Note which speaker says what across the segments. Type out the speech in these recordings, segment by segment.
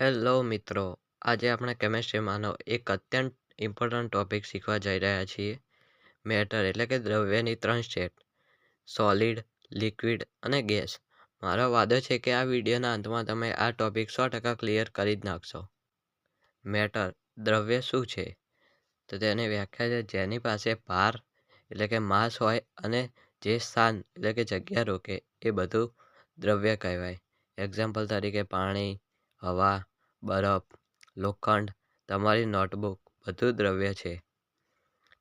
Speaker 1: Hello મિત્રો, આજે આપણે કેમેસ્ટ્રીમાંનો એક અત્યંત ઇમ્પોર્ટન્ટ ટોપિક શીખવા જઈ રહ્યા છીએ. મેટર એટલે કે દ્રવ્યની ત્રણ સ્ટેટ સોલિડ લિક્વિડ અને ગેસ મારો વાદો છે કે આ વિડીયોના અંતમાં તમે આ ટોપિક સો ટકા ક્લિયર કરી જ નાખશો. મેટર દ્રવ્ય શું છે? તો તેની વ્યાખ્યા છે જેની પાસે ભાર એટલે કે માસ હોય અને જે સ્થાન એટલે કે જગ્યા રોકે એ બધું દ્રવ્ય કહેવાય. એક્ઝામ્પલ તરીકે પાણી હવા, બરફ, લોખંડ, તમારી નોટબુક, બધું દ્રવ્ય છે.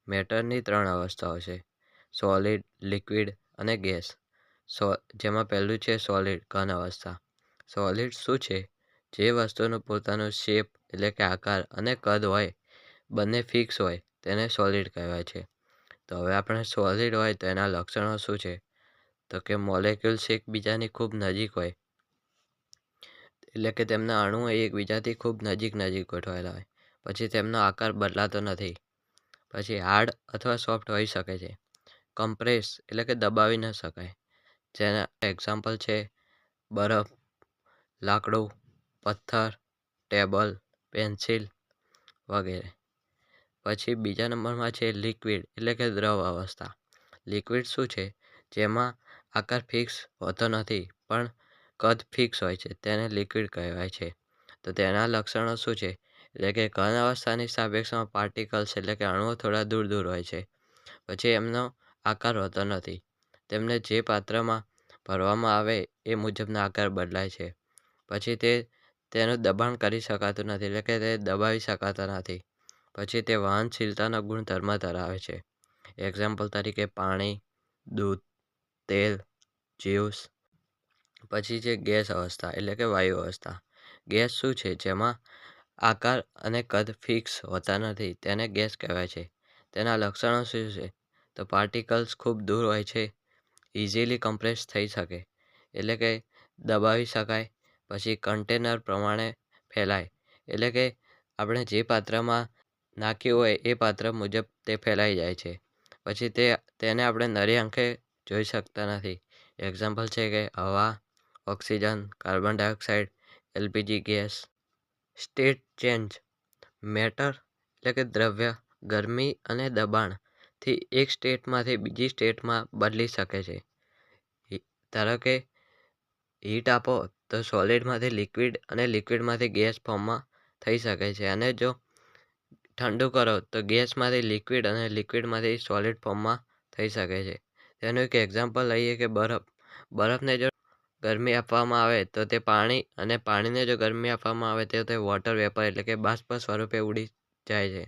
Speaker 1: મેટરની ત્રણ અવસ્થાઓ છે. સોલિડ, લિક્વિડ અને ગેસ. સો, જેમાં પહેલું છે સોલિડ, ઘન અવસ્થા. સોલિડ શું છે? જે વસ્તુનું પોતાનું શેપ એટલે કે આકાર અને કદ હોય, બંને ફિક્સ હોય, તેને સોલિડ કહેવાય છે. તો હવે આપણે સોલિડ હોય તો એના લક્ષણો શું છે? તો કે મોલેક્યુલ્સ એકબીજાની ખૂબ નજીક હોય એટલે કે તેમના અણુઓ એકબીજાથી ખૂબ નજીક નજીક ગોઠવાયેલા હોય. પછી તેમનો આકાર બદલાતો નથી. પછી હાર્ડ અથવા સોફ્ટ હોઈ શકે છે. કમ્પ્રેસ એટલે કે દબાવી ન શકાય. જેના એક્ઝામ્પલ છે બરફ, લાકડું, પથ્થર, ટેબલ, પેન્સિલ વગેરે. પછી બીજા નંબરમાં છે લિક્વિડ એટલે કે દ્રવ અવસ્થા. લિક્વિડ શું છે? જેમાં આકાર ફિક્સ હોતો નથી, પણ કદ ફિક્સ હોય છે, તેને લિક્વિડ કહેવાય છે. તો તેના લક્ષણો શું છે? એટલે કે ઘન અવસ્થાની સાપેક્ષમાં પાર્ટિકલ્સ એટલે કે અણુઓ થોડા દૂર દૂર હોય છે. પછી એમનો આકાર હોતો નથી. તેમને જે પાત્રમાં ભરવામાં આવે એ મુજબના આકાર બદલાય છે. પછી તે તેનું દબાણ કરી શકાતું નથી, એટલે કે તે દબાવી શકાતા નથી. પછી તે વહનશીલતાનો ગુણધર્મ ધરાવે છે. એક્ઝામ્પલ તરીકે પાણી, દૂધ, તેલ જ્યુસ પછી છે ગેસ અવસ્થા, એટલે કે વાયુ અવસ્થા. ગેસ શું છે? જેમાં આકાર અને કદ ફિક્સ હોતા નથી, તેને ગેસ કહેવાય છે. તેના લક્ષણો શું છે? તો પાર્ટિકલ્સ ખૂબ દૂર હોય છે, ઇઝીલી કમ્પ્રેસ થઈ શકે, એટલે કે દબાવી શકાય, પછી કન્ટેનર પ્રમાણે ફેલાય, એટલે કે આપણે જે પાત્રમાં નાખ્યું હોય એ પાત્ર મુજબ તે ફેલાઈ જાય છે. પછી તે, તેને આપણે નરી આંખે જોઈ શકતા નથી. એક્ઝામ્પલ છે કે હવા oxygen, carbon dioxide, LPG gas, state change, matter એટલે કે દ્રવ્ય, ગરમી અને દબાણથી એક સ્ટેટમાંથી બીજી સ્ટેટમાં બદલી શકે છે. ધારો કે હીટ આપો તો સોલિડમાંથી લિક્વિડ અને લિક્વિડમાંથી ગેસ ફોર્મમાં થઈ શકે છે અને જો ઠંડુ કરો તો ગેસમાંથી લિક્વિડ અને લિક્વિડમાંથી સોલિડ ફોર્મમાં થઈ શકે છે. તેનું એક એક્ઝામ્પલ લઈએ કે બરફ, બરફને જો ગરમી આપવામાં આવે તો તે પાણી અને પાણીને જો ગરમી આપવામાં આવે તો તે વોટર વેપર એટલે કે બાષ્પ સ્વરૂપે ઉડી જાય છે.